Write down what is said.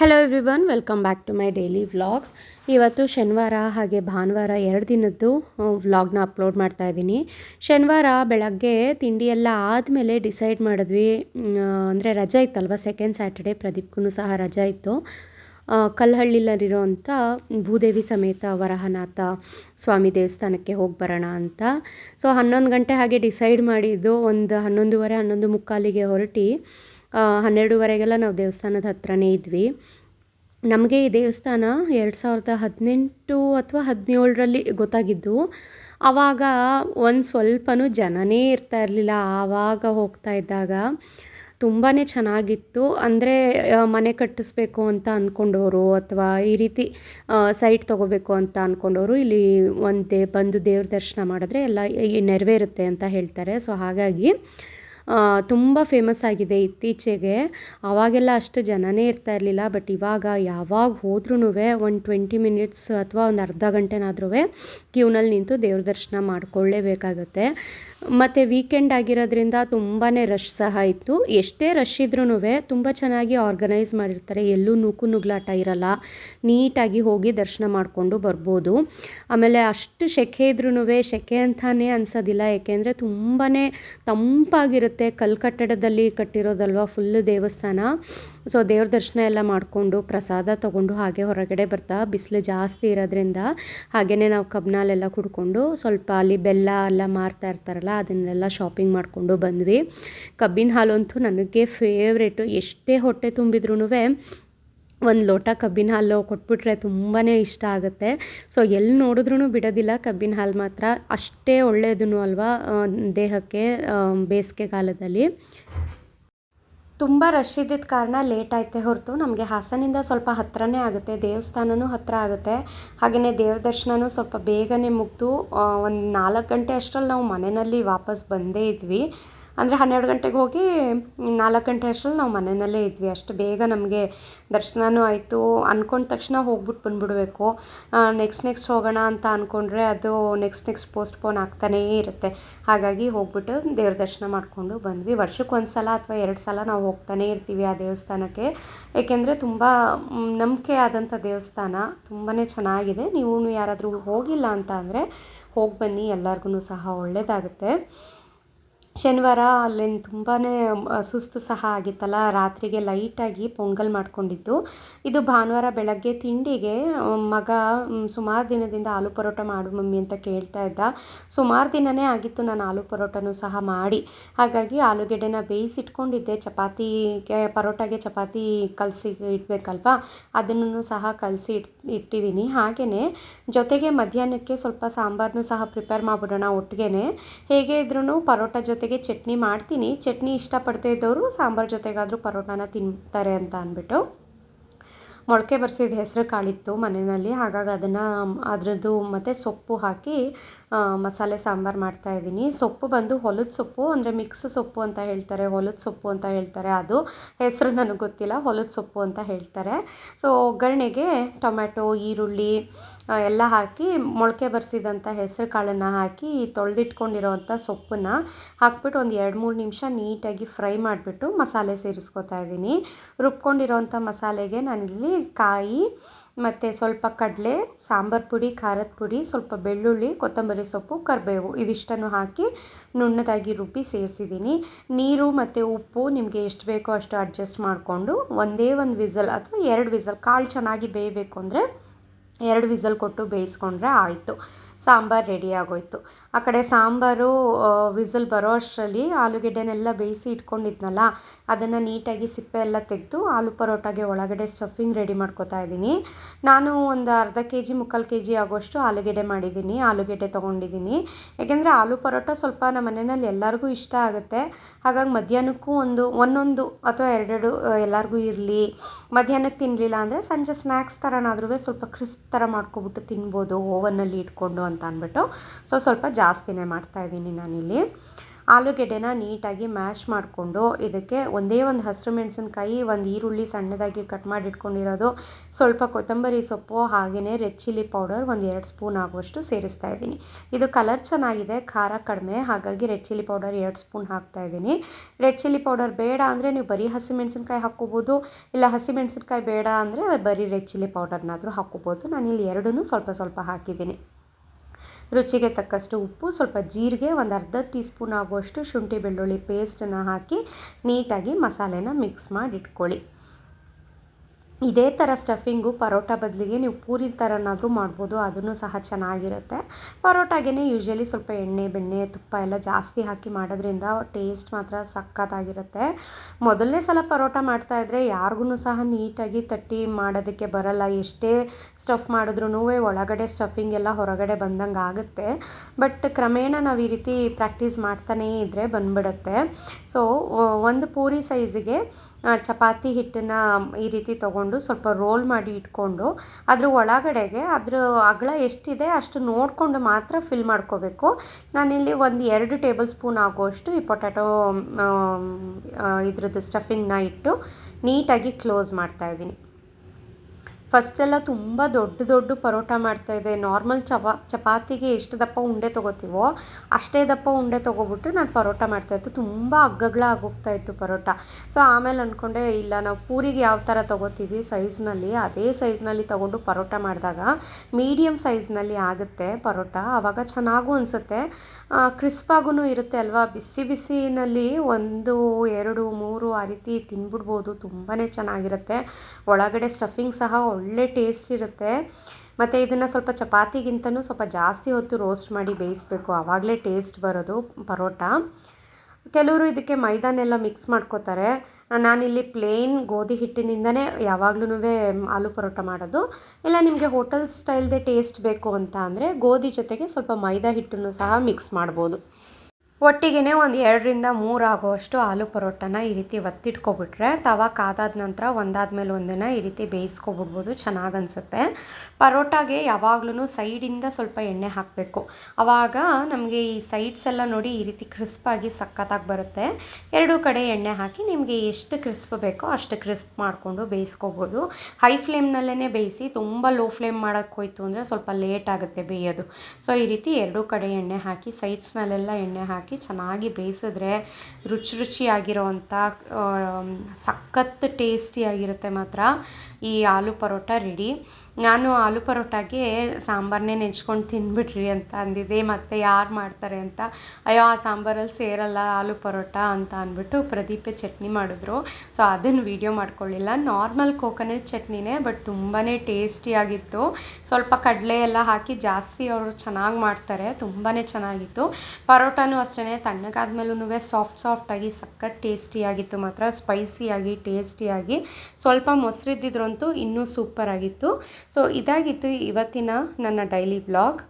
Hello everyone welcome back to my daily vlogs ಇವತ್ತು ಶನಿವಾರ ಹಾಗೆ ಭಾನುವಾರ ಎರಡು ದಿನದ್ದು ವ್ಲಾಗ್ನ ಅಪ್ಲೋಡ್ ಮಾಡ್ತಾ ಇದ್ದೀನಿ. ಶನಿವಾರ ಬೆಳಗ್ಗೆ ತಿಂಡಿ ಎಲ್ಲ ಆದಮೇಲೆ ಡಿಸೈಡ್ ಮಾಡಿದ್ವಿ ಅಂದರೆ ರಜೆ ಇತ್ತಲ್ವ ಸೆಕೆಂಡ್ ಸ್ಯಾಟರ್ಡೆ ಪ್ರದೀಪ್ಗೂ ಸಹ ರಜೆ ಇತ್ತು. ಆ, ಕಲ್ಲಹಳ್ಳಿಲಲ್ಲಿರೋಂಥ ಭೂದೇವಿ ಸಮೇತ ವರಹನಾಥ ಸ್ವಾಮಿ ದೇವಸ್ಥಾನಕ್ಕೆ ಹೋಗಿ ಬರೋಣ ಅಂತ. ಸೊ ಹನ್ನೊಂದು ಗಂಟೆ ಹಾಗೆ ಡಿಸೈಡ್ ಮಾಡಿದ್ದು ಒಂದು ಹನ್ನೊಂದುವರೆ ಹನ್ನೊಂದು ಮುಕ್ಕಾಲಿಗೆ ಹೊರಟಿ. ಹನ್ನೆರಡುವರೆಗೆಲ್ಲ ನಾವು ದೇವಸ್ಥಾನದ ಹತ್ರನೇ ಇದ್ವಿ. ನಮಗೆ ಈ ದೇವಸ್ಥಾನ ಎರಡು ಸಾವಿರದ ಹದಿನೆಂಟು ಅಥವಾ ಹದಿನೇಳರಲ್ಲಿ ಗೊತ್ತಾಗಿದ್ದು ಆವಾಗ ಒಂದು ಸ್ವಲ್ಪನೂ ಜನನೇ ಇರ್ತಾ ಇರಲಿಲ್ಲ. ಆವಾಗ ಹೋಗ್ತಾ ಇದ್ದಾಗ ತುಂಬಾ ಚೆನ್ನಾಗಿತ್ತು. ಅಂದರೆ ಮನೆ ಕಟ್ಟಿಸ್ಬೇಕು ಅಂತ ಅಂದ್ಕೊಂಡವರು ಅಥವಾ ಈ ರೀತಿ ಸೈಟ್ ತೊಗೋಬೇಕು ಅಂತ ಅಂದ್ಕೊಂಡವರು ಇಲ್ಲಿ ಒಂದು ಬಂದು ದೇವ್ರ ದರ್ಶನ ಮಾಡಿದ್ರೆ ಎಲ್ಲ ನೆರವೇರುತ್ತೆ ಅಂತ ಹೇಳ್ತಾರೆ. ಸೊ ಹಾಗಾಗಿ ತುಂಬ ಫೇಮಸ್ ಆಗಿದೆ ಇತ್ತೀಚೆಗೆ. ಆವಾಗೆಲ್ಲ ಅಷ್ಟು ಜನನೇ ಇರ್ತಾ ಇರಲಿಲ್ಲ ಬಟ್ ಇವಾಗ ಯಾವಾಗ ಹೋದ್ರೂ ಒಂದು ಟ್ವೆಂಟಿ ಮಿನಿಟ್ಸ್ ಅಥವಾ ಒಂದು ಅರ್ಧ ಗಂಟೆನಾದ್ರೂ ಕ್ಯೂನಲ್ಲಿ ನಿಂತು ದೇವ್ರ ದರ್ಶನ ಮಾಡ್ಕೊಳ್ಳೇಬೇಕಾಗುತ್ತೆ. ಮತ್ತು ವೀಕೆಂಡ್ ಆಗಿರೋದ್ರಿಂದ ತುಂಬಾ ರಶ್ ಸಹ ಇತ್ತು. ಎಷ್ಟೇ ರಶ್ ಇದ್ರೂ ತುಂಬ ಚೆನ್ನಾಗಿ ಆರ್ಗನೈಸ್ ಮಾಡಿರ್ತಾರೆ. ಎಲ್ಲೂ ನೂಕು ನುಗ್ಲಾಟ ಇರಲ್ಲ. ನೀಟಾಗಿ ಹೋಗಿ ದರ್ಶನ ಮಾಡಿಕೊಂಡು ಬರ್ಬೋದು. ಆಮೇಲೆ ಅಷ್ಟು ಸೆಕೆ ಇದ್ರೂ ಸೆಕೆ ಅಂತಾನೆ ಅನ್ಸೋದಿಲ್ಲ. ಏಕೆಂದರೆ ತುಂಬಾ ತಂಪಾಗಿರುತ್ತೆ. ಕಲ್ಕಟ್ಟಡದಲ್ಲಿ ಕಟ್ಟಿರೋದಲ್ವ ಫುಲ್ಲು ದೇವಸ್ಥಾನ. ಸೊ ದೇವ್ರ ದರ್ಶನ ಎಲ್ಲ ಮಾಡಿಕೊಂಡು ಪ್ರಸಾದ ತೊಗೊಂಡು ಹಾಗೆ ಹೊರಗಡೆ ಬರ್ತಾ ಬಿಸಿಲು ಜಾಸ್ತಿ ಇರೋದ್ರಿಂದ ಹಾಗೆಯೇ ನಾವು ಕಬ್ನಾಲೆಲ್ಲ ಕುಡ್ಕೊಂಡು ಸ್ವಲ್ಪ ಅಲ್ಲಿ ಬೆಲ್ಲ ಎಲ್ಲ ಮಾರ್ತಾ ಇರ್ತಾರಲ್ಲ, ಅದನ್ನೆಲ್ಲ ಶಾಪಿಂಗ್ ಮಾಡಿಕೊಂಡು ಬಂದ್ವಿ. ಕಬ್ಬಿನ ಹಾಲಂತೂ ನನಗೆ ಫೇವ್ರೇಟು ಎಷ್ಟೇ ಹೊಟ್ಟೆ ತುಂಬಿದ್ರೂ ಒಂದು ಲೋಟ ಕಬ್ಬಿನ ಹಾಲು ಕೊಟ್ಬಿಟ್ರೆ ತುಂಬಾ ಇಷ್ಟ ಆಗುತ್ತೆ. ಸೊ ಎಲ್ಲಿ ನೋಡಿದ್ರೂ ಬಿಡೋದಿಲ್ಲ ಕಬ್ಬಿನ ಹಾಲು ಮಾತ್ರ. ಅಷ್ಟೇ ಒಳ್ಳೆಯದು ಅಲ್ವಾ ದೇಹಕ್ಕೆ ಬೇಸಿಗೆ ಕಾಲದಲ್ಲಿ ತುಂಬ ರಶ್ ಇದ್ದಿದ್ದ ಕಾರಣ ಲೇಟ್ ಆಯ್ತೆ ಹೊರತು. ನಮಗೆ ಹಾಸನಿಂದ ಸ್ವಲ್ಪ ಹತ್ತಿರನೇ ಆಗುತ್ತೆ. ದೇವಸ್ಥಾನನೂ ಹತ್ತಿರ ಆಗುತ್ತೆ. ಹಾಗೆಯೇ ದೇವ್ರ ದರ್ಶನವೂ ಸ್ವಲ್ಪ ಬೇಗನೆ ಮುಗಿದು ಒಂದು ನಾಲ್ಕು ಗಂಟೆ ಅಷ್ಟರಲ್ಲಿ ನಾವು ಮನೆಯಲ್ಲಿ ವಾಪಸ್ ಬಂದೇ ಇದ್ವಿ. ಅಂದರೆ ಹನ್ನೆರಡು ಗಂಟೆಗೆ ಹೋಗಿ ನಾಲ್ಕು ಗಂಟೆ ಅಷ್ಟರಲ್ಲಿ ನಾವು ಮನೆಯಲ್ಲೇ ಇದ್ವಿ. ಅಷ್ಟು ಬೇಗ ನಮಗೆ ದರ್ಶನವೂ ಆಯಿತು. ಅಂದ್ಕೊಂಡ ತಕ್ಷಣ ಹೋಗ್ಬಿಟ್ಟು ಬಂದ್ಬಿಡಬೇಕು. ನೆಕ್ಸ್ಟ್ ನೆಕ್ಸ್ಟ್ ಹೋಗೋಣ ಅಂತ ಅಂದ್ಕೊಂಡ್ರೆ ಅದು ನೆಕ್ಸ್ಟ್ ನೆಕ್ಸ್ಟ್ ಪೋಸ್ಟ್ಪೋನ್ ಆಗ್ತಾನೇ ಇರುತ್ತೆ. ಹಾಗಾಗಿ ಹೋಗ್ಬಿಟ್ಟು ದೇವ್ರ ದರ್ಶನ ಮಾಡಿಕೊಂಡು ಬಂದ್ವಿ. ವರ್ಷಕ್ಕೆ ಒಂದು ಸಲ ಅಥವಾ ಎರಡು ಸಲ ನಾವು ಹೋಗ್ತಾನೆ ಇರ್ತೀವಿ ಆ ದೇವಸ್ಥಾನಕ್ಕೆ. ಏಕೆಂದರೆ ತುಂಬ ನಂಬಿಕೆ ಆದಂಥ ದೇವಸ್ಥಾನ. ತುಂಬಾ ಚೆನ್ನಾಗಿದೆ. ನೀವು ಯಾರಾದರೂ ಹೋಗಿಲ್ಲ ಅಂತ ಅಂದರೆ ಹೋಗಿ ಬನ್ನಿ. ಎಲ್ಲರಿಗೂ ಸಹ ಒಳ್ಳೆಯದಾಗುತ್ತೆ ಶನಿವಾರ ಅಲ್ಲೇನು ತುಂಬಾ ಸುಸ್ತು ಸಹ ಆಗಿತ್ತಲ್ಲ. ರಾತ್ರಿಗೆ ಲೈಟಾಗಿ ಪೊಂಗಲ್ ಮಾಡ್ಕೊಂಡಿದ್ದು. ಇದು ಭಾನುವಾರ ಬೆಳಗ್ಗೆ ತಿಂಡಿಗೆ ಮಗ ಸುಮಾರು ದಿನದಿಂದ ಆಲೂ ಪರೋಟ ಮಾಡು ಮಮ್ಮಿ ಅಂತ ಕೇಳ್ತಾ ಇದ್ದ. ಸುಮಾರು ದಿನವೇ ಆಗಿತ್ತು ನಾನು ಆಲೂ ಪರೋಟನೂ ಸಹ ಮಾಡಿ. ಹಾಗಾಗಿ ಆಲೂಗೆಡ್ಡೆನ ಬೇಯಿಸಿಟ್ಕೊಂಡಿದ್ದೆ. ಚಪಾತಿಗೆ, ಪರೋಟಾಗೆ ಚಪಾತಿ ಕಲಸಿ ಇಡಬೇಕಲ್ವಾ? ಅದನ್ನು ಸಹ ಕಲಸಿ ಇಟ್ ಇಟ್ಟಿದ್ದೀನಿ ಹಾಗೆಯೇ ಜೊತೆಗೆ ಮಧ್ಯಾಹ್ನಕ್ಕೆ ಸ್ವಲ್ಪ ಸಾಂಬಾರನ್ನು ಸಹ ಪ್ರಿಪೇರ್ ಮಾಡಿಬಿಡೋಣ ಒಟ್ಟಿಗೆ ಹೇಗೆ ಇದ್ರೂ ಪರೋಟ ಜೊತೆಗೆ ಚಟ್ನಿ ಮಾಡ್ತೀನಿ. ಚಟ್ನಿ ಇಷ್ಟಪಡ್ತಾ ಇದ್ದವರು ಸಾಂಬಾರು ಜೊತೆಗಾದರೂ ಪರೋಟಾನ ತಿಂತಾರೆ ಅಂತ ಅಂದ್ಬಿಟ್ಟು. ಮೊಳಕೆ ಬರ್ಸಿದ ಹೆಸರು ಕಾಳಿತ್ತು ಮನೆಯಲ್ಲಿ. ಹಾಗಾಗಿ ಅದನ್ನು ಅದರದ್ದು ಮತ್ತು ಸೊಪ್ಪು ಹಾಕಿ ಮಸಾಲೆ ಸಾಂಬಾರು ಮಾಡ್ತಾಯಿದ್ದೀನಿ ಸೊಪ್ಪು ಬಂದು ಹೊಲದ ಸೊಪ್ಪು ಅಂದರೆ ಮಿಕ್ಸ್ ಸೊಪ್ಪು ಅಂತ ಹೇಳ್ತಾರೆ. ಹೊಲದ ಸೊಪ್ಪು ಅಂತ ಹೇಳ್ತಾರೆ. ಅದು ಹೆಸರು ನನಗೆ ಗೊತ್ತಿಲ್ಲ. ಹೊಲದ ಸೊಪ್ಪು ಅಂತ ಹೇಳ್ತಾರೆ. ಸೊ ಒಗ್ಗರಣೆಗೆ ಟೊಮ್ಯಾಟೊ, ಈರುಳ್ಳಿ ಎಲ್ಲ ಹಾಕಿ ಮೊಳಕೆ ಬರೆಸಿದಂಥ ಹೆಸರು ಕಾಳನ್ನು ಹಾಕಿ ತೊಳೆದಿಟ್ಕೊಂಡಿರೋವಂಥ ಸೊಪ್ಪನ್ನು ಹಾಕ್ಬಿಟ್ಟು ಒಂದು ಎರಡು ಮೂರು ನಿಮಿಷ ನೀಟಾಗಿ ಫ್ರೈ ಮಾಡಿಬಿಟ್ಟು ಮಸಾಲೆ ಸೇರಿಸ್ಕೊತಾ ಇದ್ದೀನಿ. ರುಬ್ಕೊಂಡಿರೋವಂಥ ಮಸಾಲೆಗೆ ನನಗಿಲ್ಲಿ ಕಾಯಿ ಮತ್ತು ಸ್ವಲ್ಪ ಕಡಲೆ, ಸಾಂಬಾರು ಪುಡಿ, ಖಾರದ ಪುಡಿ, ಸ್ವಲ್ಪ ಬೆಳ್ಳುಳ್ಳಿ, ಕೊತ್ತಂಬರಿ ಸೊಪ್ಪು, ಕರಿಬೇವು ಇವಿಷ್ಟನ್ನು ಹಾಕಿ ನುಣ್ಣದಾಗಿ ರುಬ್ಬಿ ಸೇರಿಸಿದ್ದೀನಿ. ನೀರು ಮತ್ತು ಉಪ್ಪು ನಿಮಗೆ ಎಷ್ಟು ಬೇಕೋ ಅಷ್ಟು ಅಡ್ಜಸ್ಟ್ ಮಾಡಿಕೊಂಡು ಒಂದೇ ಒಂದು ವಿಸಲ್ ಅಥವಾ ಎರಡು ವಿಸಲ್ ಕಾಳು ಚೆನ್ನಾಗಿ ಬೇಯಬೇಕು ಅಂದರೆ ಎರಡು ವಿಸಲ್ ಕೊಟ್ಟು ಬೇಯಿಸ್ಕೊಂಡ್ರೆ ಆಯಿತು. ಸಾಂಬಾರು ರೆಡಿ ಆಗೋಯ್ತು. ಆ ಕಡೆ ಸಾಂಬಾರು ವಿಸಲ್ ಬರೋ ಅಷ್ಟರಲ್ಲಿ ಆಲೂಗೆಡ್ಡೆನೆಲ್ಲ ಬೇಯಿಸಿ ಇಟ್ಕೊಂಡಿದ್ನಲ್ಲ, ಅದನ್ನು ನೀಟಾಗಿ ಸಿಪ್ಪೆ ಎಲ್ಲ ತೆಗೆದು ಆಲೂ ಪರೋಟಾಗೆ ಒಳಗಡೆ ಸ್ಟಫಿಂಗ್ ರೆಡಿ ಮಾಡ್ಕೊತಾ ಇದ್ದೀನಿ. ನಾನು ಒಂದು ಅರ್ಧ ಕೆ ಜಿ ಮುಕ್ಕಾಲು ಕೆ ಜಿ ಆಗೋಷ್ಟು ಆಲೂಗೆಡ್ಡೆ ಮಾಡಿದ್ದೀನಿ, ಆಲೂಗೆಡ್ಡೆ ತೊಗೊಂಡಿದ್ದೀನಿ. ಯಾಕೆಂದರೆ ಆಲೂ ಪರೋಟ ಸ್ವಲ್ಪ ನಮ್ಮ ಮನೆಯಲ್ಲಿ ಎಲ್ಲರಿಗೂ ಇಷ್ಟ ಆಗುತ್ತೆ. ಹಾಗಾಗಿ ಮಧ್ಯಾಹ್ನಕ್ಕೂ ಒಂದು, ಒಂದೊಂದು ಅಥವಾ ಎರಡೆರಡು ಎಲ್ಲರಿಗೂ ಇರಲಿ. ಮಧ್ಯಾಹ್ನಕ್ಕೆ ತಿನ್ನಲಿಲ್ಲ ಅಂದರೆ ಸಂಜೆ ಸ್ನ್ಯಾಕ್ಸ್ ಥರನಾದ್ರೂ ಸ್ವಲ್ಪ ಕ್ರಿಸ್ಪ್ ಥರ ಮಾಡ್ಕೊಬಿಟ್ಟು ತಿನ್ಬೋದು ಓವನ್ನಲ್ಲಿ ಇಟ್ಕೊಂಡು ಅಂತ ಅಂದ್ಬಿಟ್ಟು. ಸೊ ಸ್ವಲ್ಪ ಜಾಸ್ತಿನೇ ಮಾಡ್ತಾಯಿದ್ದೀನಿ ನಾನಿಲ್ಲಿ. ಆಲೂಗೆಡ್ಡೆನ ನೀಟಾಗಿ ಮ್ಯಾಶ್ ಮಾಡಿಕೊಂಡು ಇದಕ್ಕೆ ಒಂದೇ ಒಂದು ಹಸಿರು ಮೆಣಸಿನ್ಕಾಯಿ, ಒಂದು ಈರುಳ್ಳಿ ಸಣ್ಣದಾಗಿ ಕಟ್ ಮಾಡಿ ಇಟ್ಕೊಂಡಿರೋದು ಸ್ವಲ್ಪ ಕೊತ್ತಂಬರಿ ಸೊಪ್ಪು ಹಾಗೆಯೇ ರೆಡ್ ಚಿಲ್ಲಿ ಪೌಡರ್ ಒಂದು ಎರಡು ಸ್ಪೂನ್ ಆಗುವಷ್ಟು ಸೇರಿಸ್ತಾ ಇದ್ದೀನಿ. ಇದು ಕಲರ್ ಚೆನ್ನಾಗಿದೆ, ಖಾರ ಕಡಿಮೆ, ಹಾಗಾಗಿ ರೆಡ್ ಚಿಲ್ಲಿ ಪೌಡರ್ ಎರಡು ಸ್ಪೂನ್ ಹಾಕ್ತಾ ಇದ್ದೀನಿ. ರೆಡ್ ಚಿಲ್ಲಿ ಪೌಡರ್ ಬೇಡ ಅಂದರೆ ನೀವು ಬರೀ ಹಸಿಮೆಣಸಿನ್ಕಾಯಿ ಹಾಕ್ಕೋಬೋದು, ಇಲ್ಲ ಹಸಿಮೆಣಸಿನ್ಕಾಯಿ ಬೇಡ ಅಂದರೆ ಬರೀ ರೆಡ್ ಚಿಲ್ಲಿ ಪೌಡರ್ನಾದರೂ ಹಾಕ್ಕೋಬೋದು. ನಾನಿಲ್ಲಿ ಎರಡೂ ಸ್ವಲ್ಪ ಸ್ವಲ್ಪ ಹಾಕಿದ್ದೀನಿ. ರುಚಿಗೆ ತಕ್ಕಷ್ಟು ಉಪ್ಪು, ಸ್ವಲ್ಪ ಜೀರಿಗೆ, ಒಂದು ಅರ್ಧ ಟೀ ಸ್ಪೂನ್ ಆಗುವಷ್ಟು ಶುಂಠಿ ಬೆಳ್ಳುಳ್ಳಿ ಪೇಸ್ಟನ್ನು ಹಾಕಿ ನೀಟಾಗಿ ಮಸಾಲೆನ ಮಿಕ್ಸ್ ಮಾಡಿ ಇಟ್ಕೊಳ್ಳಿ ಇದೇ ಥರ ಸ್ಟಫಿಂಗು, ಪರೋಟ ಬದಲಿಗೆ ನೀವು ಪೂರಿ ಥರನಾದರೂ ಮಾಡ್ಬೋದು, ಅದನ್ನು ಸಹ ಚೆನ್ನಾಗಿರುತ್ತೆ. ಪರೋಟಾಗೆ ಯೂಶ್ವಲಿ ಸ್ವಲ್ಪ ಎಣ್ಣೆ, ಬೆಣ್ಣೆ, ತುಪ್ಪ ಎಲ್ಲ ಜಾಸ್ತಿ ಹಾಕಿ ಮಾಡೋದ್ರಿಂದ ಟೇಸ್ಟ್ ಮಾತ್ರ ಸಖತ್ತಾಗಿರುತ್ತೆ. ಮೊದಲನೇ ಸಲ ಪರೋಟ ಮಾಡ್ತಾಯಿದ್ರೆ ಯಾರಿಗೂ ಸಹ ನೀಟಾಗಿ ತಟ್ಟಿ ಮಾಡೋದಕ್ಕೆ ಬರಲ್ಲ. ಎಷ್ಟೇ ಸ್ಟಫ್ ಮಾಡಿದ್ರೂ ಒಳಗಡೆ ಸ್ಟಫಿಂಗ್ ಎಲ್ಲ ಹೊರಗಡೆ ಬಂದಂಗೆ ಆಗುತ್ತೆ. ಬಟ್ ಕ್ರಮೇಣ ನಾವು ಈ ರೀತಿ ಪ್ರಾಕ್ಟೀಸ್ ಮಾಡ್ತಾನೇ ಇದ್ದರೆ ಬಂದ್ಬಿಡುತ್ತೆ. ಸೊ, ಒಂದು ಪೂರಿ ಸೈಜಿಗೆ ಚಪಾತಿ ಹಿಟ್ಟನ್ನು ಈ ರೀತಿ ತೊಗೊಂಡು ಸ್ವಲ್ಪ ರೋಲ್ ಮಾಡಿ ಇಟ್ಕೊಂಡು ಅದ್ರ ಒಳಗಡೆಗೆ ಅದ್ರ ಅಗಲ ಎಷ್ಟಿದೆ ಅಷ್ಟು ನೋಡಿಕೊಂಡು ಮಾತ್ರ ಫಿಲ್ ಮಾಡ್ಕೋಬೇಕು. ನಾನಿಲ್ಲಿ ಒಂದು ಎರಡು ಟೇಬಲ್ ಸ್ಪೂನ್ ಆಗುವಷ್ಟು ಈ ಪೊಟ್ಯಾಟೊ ಇದ್ರದ್ದು ಸ್ಟಫಿಂಗ್ನ ಇಟ್ಟು ನೀಟಾಗಿ ಕ್ಲೋಸ್ ಮಾಡ್ತಾಯಿದ್ದೀನಿ ಫಸ್ಟೆಲ್ಲ ತುಂಬ ದೊಡ್ಡ ದೊಡ್ಡ ಪರೋಟ ಮಾಡ್ತಾಯಿದ್ದೆ ನಾರ್ಮಲ್ ಚಪಾ, ಚಪಾತಿಗೆ ಎಷ್ಟು ದಪ್ಪ ಉಂಡೆ ತೊಗೋತೀವೋ ಅಷ್ಟೇ ದಪ್ಪ ಉಂಡೆ ತೊಗೊಬಿಟ್ಟು ನಾನು ಪರೋಟ ಮಾಡ್ತಾಯಿತ್ತು ತುಂಬ ಅಗ್ಗಗ್ಳ ಆಗೋಗ್ತಾಯಿತ್ತು ಪರೋಟ. ಸೊ ಆಮೇಲೆ ಅಂದ್ಕೊಂಡೆ ಇಲ್ಲ ನಾವು ಪೂರಿಗೆ ಯಾವ ಥರ ತೊಗೋತೀವಿ ಸೈಜ್ನಲ್ಲಿ, ಅದೇ ಸೈಜ್ನಲ್ಲಿ ತೊಗೊಂಡು ಪರೋಟ ಮಾಡಿದಾಗ ಮೀಡಿಯಮ್ ಸೈಜ್ನಲ್ಲಿ ಆಗುತ್ತೆ ಪರೋಟ. ಆವಾಗ ಚೆನ್ನಾಗೂ ಅನಿಸುತ್ತೆ. ಕ್ರಿಸ್ಪಾಗೂ ಇರುತ್ತೆ ಅಲ್ವಾ? ಬಿಸಿ ಬಿಸಿನಲ್ಲಿ ಒಂದು, ಎರಡು, ಮೂರು ಆ ರೀತಿ ತಿಂದ್ಬಿಡ್ಬೋದು ತುಂಬಾ ಚೆನ್ನಾಗಿರುತ್ತೆ. ಒಳಗಡೆ ಸ್ಟಫಿಂಗ್ ಸಹ ಒಳ್ಳೆ ಟೇಸ್ಟ್ ಇರುತ್ತೆ. ಮತ್ತು ಇದನ್ನು ಸ್ವಲ್ಪ ಚಪಾತಿಗಿಂತನೂ ಸ್ವಲ್ಪ ಜಾಸ್ತಿ ಹೊತ್ತು ರೋಸ್ಟ್ ಮಾಡಿ ಬೇಯಿಸಬೇಕು. ಆವಾಗಲೇ ಟೇಸ್ಟ್ ಬರೋದು ಪರೋಟ. ಕೆಲವರು ಇದಕ್ಕೆ ಮೈದಾನೆಲ್ಲ ಮಿಕ್ಸ್ ಮಾಡ್ಕೋತಾರೆ. ನಾನಿಲ್ಲಿ ಪ್ಲೇನ್ ಗೋಧಿ ಹಿಟ್ಟಿನಿಂದನೇ ಯಾವಾಗ್ಲೂ ಆಲೂ ಪರೋಟ ಮಾಡೋದು. ಇಲ್ಲ, ನಿಮಗೆ ಹೋಟೆಲ್ ಸ್ಟೈಲ್ದೇ ಟೇಸ್ಟ್ ಬೇಕು ಅಂತ ಅಂದರೆ ಗೋಧಿ ಜೊತೆಗೆ ಸ್ವಲ್ಪ ಮೈದಾ ಹಿಟ್ಟನ್ನು ಸಹ ಮಿಕ್ಸ್ ಮಾಡ್ಬೋದು. ಒಟ್ಟಿಗೆ ಒಂದು ಎರಡರಿಂದ ಮೂರು ಆಗುವಷ್ಟು ಆಲೂ ಪರೋಟನ ಈ ರೀತಿ ಒತ್ತಿಟ್ಕೊಬಿಟ್ರೆ ತವ ಕಾದಾದ ನಂತರ ಒಂದಾದ್ಮೇಲೆ ಒಂದನ್ನು ಈ ರೀತಿ ಬೇಯಿಸ್ಕೊಬಿಡ್ಬೋದು, ಚೆನ್ನಾಗಿ ಅನಿಸುತ್ತೆ. ಪರೋಟಾಗೆ ಯಾವಾಗ್ಲೂ ಸೈಡಿಂದ ಸ್ವಲ್ಪ ಎಣ್ಣೆ ಹಾಕಬೇಕು. ಆವಾಗ ನಮಗೆ ಈ ಸೈಡ್ಸ್ ಎಲ್ಲ ನೋಡಿ ಈ ರೀತಿ ಕ್ರಿಸ್ಪಾಗಿ ಸಖತ್ತಾಗಿ ಬರುತ್ತೆ. ಎರಡೂ ಕಡೆ ಎಣ್ಣೆ ಹಾಕಿ ನಿಮಗೆ ಎಷ್ಟು ಕ್ರಿಸ್ಪ್ ಬೇಕೋ ಅಷ್ಟು ಕ್ರಿಸ್ಪ್ ಮಾಡಿಕೊಂಡು ಬೇಯಿಸ್ಕೊಬೋದು. ಹೈ ಫ್ಲೇಮ್ನಲ್ಲೇ ಬೇಯಿಸಿ ತುಂಬ ಲೋ ಫ್ಲೇಮ್ ಮಾಡೋಕ್ಕೆ ಹೋಯಿತು ಅಂದರೆ ಸ್ವಲ್ಪ ಲೇಟ್ ಆಗುತ್ತೆ ಬೇಯೋದು. ಸೊ ಈ ರೀತಿ ಎರಡೂ ಕಡೆ ಎಣ್ಣೆ ಹಾಕಿ ಸೈಡ್ಸ್ನಲ್ಲೆಲ್ಲ ಎಣ್ಣೆ ಹಾಕಿ ಚೆನ್ನಾಗಿ ಬೇಯಿಸಿದ್ರೆ ರುಚಿ ರುಚಿಯಾಗಿರೋವಂಥ ಸಖತ್ತು ಟೇಸ್ಟಿಯಾಗಿರುತ್ತೆ ಮಾತ್ರ ಈ ಆಲೂ ಪರೋಟ ರೆಡಿ. ನಾನು ಆಲೂ ಪರೋಟಾಗೆ ಸಾಂಬಾರನ್ನೇ ನೆಂಚ್ಕೊಂಡು ತಿಂದ್ಬಿಟ್ರಿ ಅಂತ ಅಂದಿದ್ದೆ, ಮತ್ತು ಯಾರು ಮಾಡ್ತಾರೆ ಅಂತ. ಅಯ್ಯೋ, ಆ ಸಾಂಬಾರಲ್ಲಿ ಸೇರಲ್ಲ ಆಲೂ ಪರೋಟ ಅಂತ ಅಂದ್ಬಿಟ್ಟು ಪ್ರದೀಪೆ ಚಟ್ನಿ ಮಾಡಿದ್ರು. ಸೊ ಅದನ್ನು ವೀಡಿಯೋ ಮಾಡ್ಕೊಳ್ಳಿಲ್ಲ. ನಾರ್ಮಲ್ ಕೋಕೋನಟ್ ಚಟ್ನಿನೇ, ಬಟ್ ತುಂಬಾ ಟೇಸ್ಟಿಯಾಗಿತ್ತು ಸ್ವಲ್ಪ ಕಡಲೆ ಎಲ್ಲ ಹಾಕಿ ಜಾಸ್ತಿ ಅವರು ಚೆನ್ನಾಗಿ ಮಾಡ್ತಾರೆ ತುಂಬಾ ಚೆನ್ನಾಗಿತ್ತು. ಪರೋಟಾನು ಅಷ್ಟೇ ತಣ್ಣಗಾದ್ಮೇಲೂ ಸಾಫ್ಟ್ ಸಾಫ್ಟಾಗಿ, ಸಖತ್ ಟೇಸ್ಟಿಯಾಗಿತ್ತು ಮಾತ್ರ, ಸ್ಪೈಸಿಯಾಗಿ, ಟೇಸ್ಟಿಯಾಗಿ. ಸ್ವಲ್ಪ ಮೊಸರಿದ್ದಿದ್ರಂತೂ ಇನ್ನೂ ಸೂಪರಾಗಿತ್ತು ಸೊ ಇದಾಗಿತ್ತು ಇವತ್ತಿನ ನನ್ನ ಡೈಲಿ ಬ್ಲಾಗ್